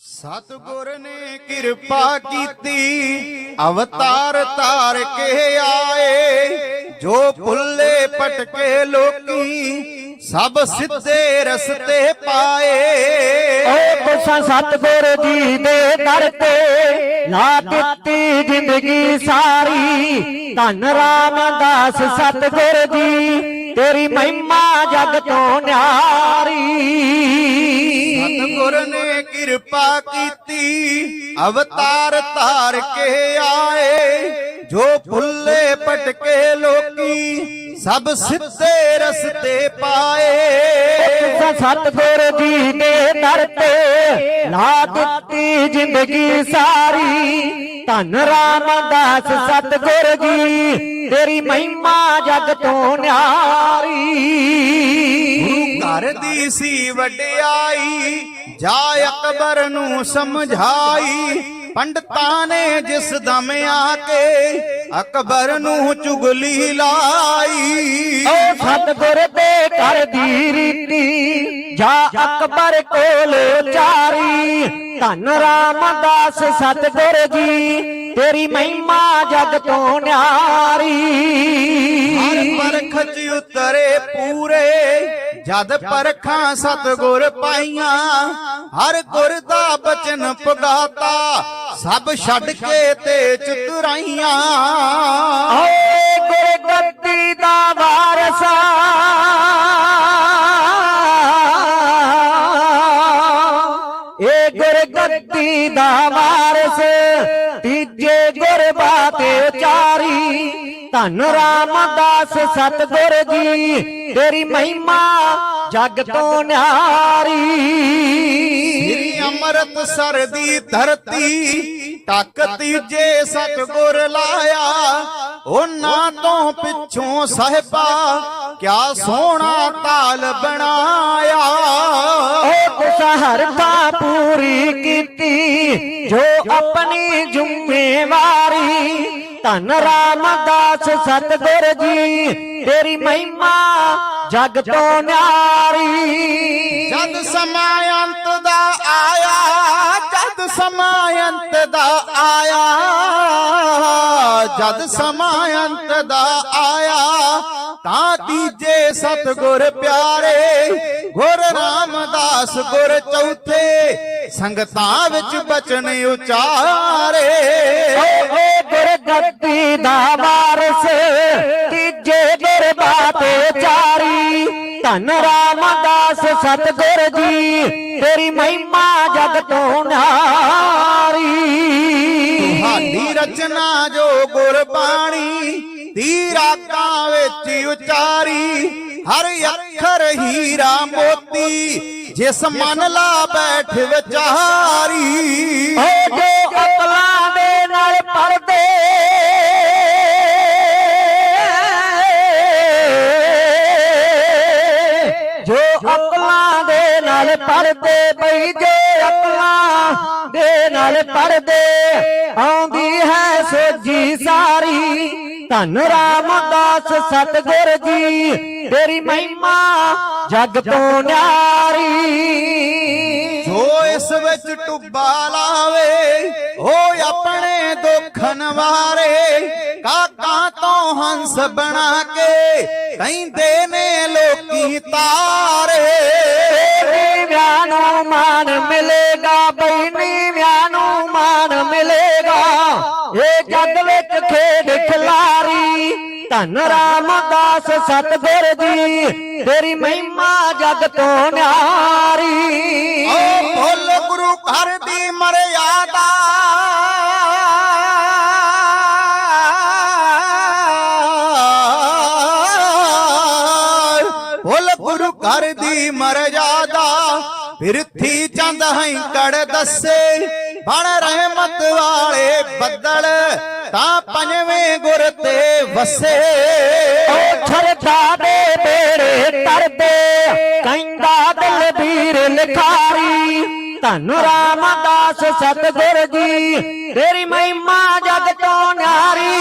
ਸਤਿਗੁਰ ਨੇ ਕਿਰਪਾ ਕੀਤੀ, ਅਵਤਾਰ ਧਾਰ ਕੇ ਆਏ, ਜੋ ਭੁੱਲੇ ਪਟਕੇ ਲੋਕੀ, ਸਭ ਸਿੱਧੇ ਰਸਤੇ ਪਾਏ। ਓ ਤੁਸਾਂ ਸਤਿਗੁਰ ਜੀ ਦੇ ਦਰ ਤੇ ਲਾ ਦਿੱਤੀ ਜ਼ਿੰਦਗੀ ਸਾਰੀ। ਧੰਨ ਰਾਮਦਾਸ ਸਤਿਗੁਰ ਜੀ, ਤੇਰੀ ਮਹਿਮਾ ਜਗ ਤੋਂ ਨਿਆਰੀ। ਕਿਰਪਾ ਕੀਤੀ ਅਵਤਾਰ ਧਾਰ ਕੇ ਆਏ ਜੋ ਭੁੱਲੇ ਭਟਕੇ ਲੋਕੀ ਸਭ ਸਿੱਧੇ ਰਸਤੇ ਪਾਏ। ਸਤਿਗੁਰ ਜੀ ਦੇ ਦਰ ਤੇ ਲਾ ਦਿੱਤੀ ਜ਼ਿੰਦਗੀ ਸਾਰੀ। ਧੰਨ ਰਾਮਦਾਸ ਸਤਿਗੁਰ ਜੀ ਤੇਰੀ ਮਹਿਮਾ ਜਗ ਤੋਂ ਨਿਆਰੀ ਘਰ ਦੀ ਸੀ ਵਡਿਆਈ ਜਾ ਅਕਬਰ ਨੂੰ ਸਮਝਾਈ ਪੰਡਤਾਂ ਨੇ ਜਿਸ ਦਮ ਆ ਕੇ ਅਕਬਰ ਨੂੰ ਚੁਗਲੀ ਲਾਈ। ਓ ਸਤਿਗੁਰ ਦੇ ਘਰ ਦੀ ਰੀਤੀ ਜਾ ਅਕਬਰ ਕੋਲ ਚਾਰੀ। ਧੰਨ ਰਾਮਦਾਸ ਸਤਿਗੁਰ ਜੀ ਤੇਰੀ ਮਹਿਮਾ ਜਗ ਤੋਂ ਹਰ ਨਿਆਰੀ ਪਰਖ ਚ ਉਤਰੇ ਪੂਰੇ ਜਦ ਪਰਖਾਂ ਸਤਗੁਰ ਪਾਈਆਂ ਹਰ ਗੁਰ ਦਾ ਬਚਨ ਪੁਗਾਤਾ ਸਭ ਛੱਡ ਕੇ ਤੇ ਚਤੁਰਾਈਆਂ। ਓਏ ਗੁਰ ਗੱਦੀ ਦਾ ਵਾਰਸਾ ਏ ਗੁਰ ਗੱਦੀ ਦਾ ਵਾਰਸ ਤੀਜੇ ਗੁਰ ਬਾਤੇ ਉਚਾਰੀ। ਧੰਨ ਰਾਮਦਾਸ ਸਤਿਗੁਰ ਜੀ ਤੇਰੀ ਮਹਿਮਾ ਜਗ ਤੋਂ ਨਿਆਰੀ ਸ੍ਰੀ ਅੰਮ੍ਰਿਤਸਰ ਦੀ ਧਰਤੀ ਟੱਕ ਤੀਜੇ ਸਤਗੁਰ ਲਾਇਆ ਉਹਨਾਂ ਤੋਂ ਪਿੱਛੋਂ ਸਾਹਿਬਾ ਕਿਆ ਸੋਹਣਾ ਤਾਲ ਬਣਾਇਆ। ਓ ਕੁਸਹਰਤਾ ਪੂਰੀ ਕੀਤੀ ਜੋ ਆਪਣੀ ਜ਼ਿੰਮੇਵਾਰੀ। ਧੰਨ ਰਾਮਦਾਸ ਸਤਿਗੁਰ ਜੀ ਤੇਰੀ ਮਹਿਮਾ ਜਗ ਤੋਂ ਨਿਆਰੀ। ਜਦ ਸਮਾਂ ਸਮਾਂ ਅੰਤ ਦਾ ਆਇਆ, ਜਦ ਸਮਾਂ ਅੰਤ ਦਾ ਆਇਆ, ਤਾਂ ਤੀਜੇ ਸਤਗੁਰ ਪਿਆਰੇ, ਗੁਰ ਰਾਮਦਾਸ ਗੁਰ ਚੌਥੇ, ਸੰਗਤਾਂ ਵਿੱਚ ਬਚਨ ਉਚਾਰੇ। ਓ ਗੁਰ ਗੱਦੀ ਦਾ ਵਾਰਸ, ਤੀਜੇ ਗੁਰ ਬਾਤੇ ਚਾਰੀ ਧੰਨ ਰਾਮਦਾਸ ਸਤਿਗੁਰ ਜੀ ਤੇਰੀ ਮਹਿਮਾ ਜਗ ਤੋਂ ਨਿਆਰੀ ਤੁਹਾਡੀ ਰਚਨਾ ਜੋ ਗੁਰਬਾਣੀ ਤੀਰਾਕਾਂ ਵਿੱਚ ਉਚਾਰੀ। ਹਰ ਅੱਖਰ ਹੀਰਾ ਮੋਤੀ ਜਿਸ ਮਨ ਲਾ ਬੈਠ ਵਿਚਾਰੀ। ਓ ਨਾਲ ਪੜਦੇ ਬਈ ਜੋ ਅਕਲਾਂ ਦੇ ਨਾਲ ਪੜਦੇ ਆਉਂਦੀ ਹੈ ਸੋਜੀ ਸਾਰੀ। ਧੰਨ ਰਾਮਦਾਸ ਸਤਿਗੁਰ ਜੀ ਤੇਰੀ ਮਹਿਮਾ ਜਗ ਤੋਂ ਨਿਆਰੀ। ਜੋ ਇਸ ਵਿੱਚ ਟੁੱਬਾ ਲਾਵੇ ਉਹ ਆਪਣੇ ਦੁੱਖ ਨਵਾਰੇ। ਕਾਕਾਂ ਤੋਂ ਹੰਸ ਬਣਾ ਕੇ ਕਹਿੰਦੇ ਨੇ ਲੋਕੀ ਤਾਰੇ। ਨੂੰ ਮਾਨ ਮਿਲੇਗਾ ਬਈ ਨੀਵਿਆਂ ਨੂੰ ਮਾਨ ਮਿਲੇਗਾ ਇਹ ਜੱਗ ਵਿੱਚ ਖੇਡ ਖਿਲਾਰੀ ਧੰਨ ਰਾਮਦਾਸ ਸਤਿਗੁਰ ਜੀ ਤੇਰੀ ਮਹਿਮਾ ਜਗ ਤੋਂ ਨਿਆਰੀ ਓ ਭੁੱਲ ਗੁਰੂ ਦੀ ਮਰਿਆਦਾ ਫਿਰਥੀ ਚੰਦ ਹੈਂਕੜ ਦੱਸੇ। ਬਣ ਰਹਿਮਤ ਵਾਲੇ ਬੱਦਲ, ਤਾਂ ਪੰਜਵੇਂ ਗੁਰ ਤੇ ਵਸੇ। ਓ ਛਰਦਾ ਦੇ ਬੇੜੇ ਤਰਦੇ ਕਹਿੰਦਾ ਦਲਬੀਰ ਲਿਖਾਰੀ। ਧੰਨ ਰਾਮਦਾਸ ਸਤਿਗੁਰ ਜੀ, ਤੇਰੀ ਮਹਿਮਾ ਜਗ ਤੋਂ ਨਾਰੀ